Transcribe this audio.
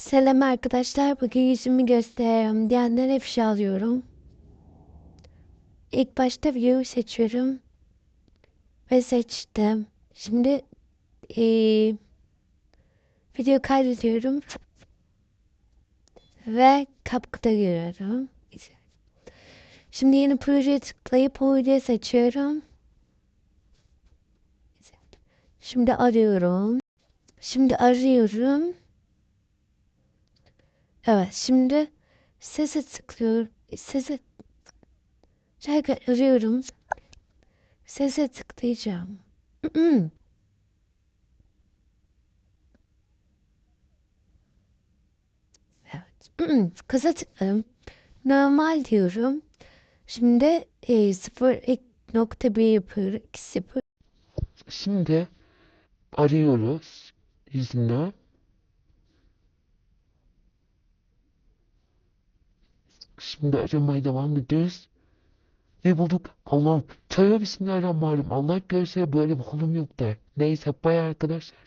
Selam arkadaşlar. Bugün yüzümü gösteriyorum diyenlere ifşa alıyorum. İlk başta videoyu seçiyorum. Ve seçtim. Şimdi eee video kaydediyorum. Ve kapkuda giriyorum. Şimdi yeni projeye tıklayıp o videoyu seçiyorum. Şimdi arıyorum. Şimdi arıyorum. Evet şimdi sese tıklıyorum. Sese Şarkı arıyorum. Sese tıklayacağım. Evet. Kısa tıkladım. Normal diyorum. Şimdi e, 0.1 yapıyorum. 0 Şimdi arıyoruz yüzünü. Şimdi aramaya devam ediyoruz. Ve bulduk. Allah'ım. Tövbe bismillahirrahmanirrahim. Allah görse böyle bir kolum yok der. Neyse bay arkadaşlar.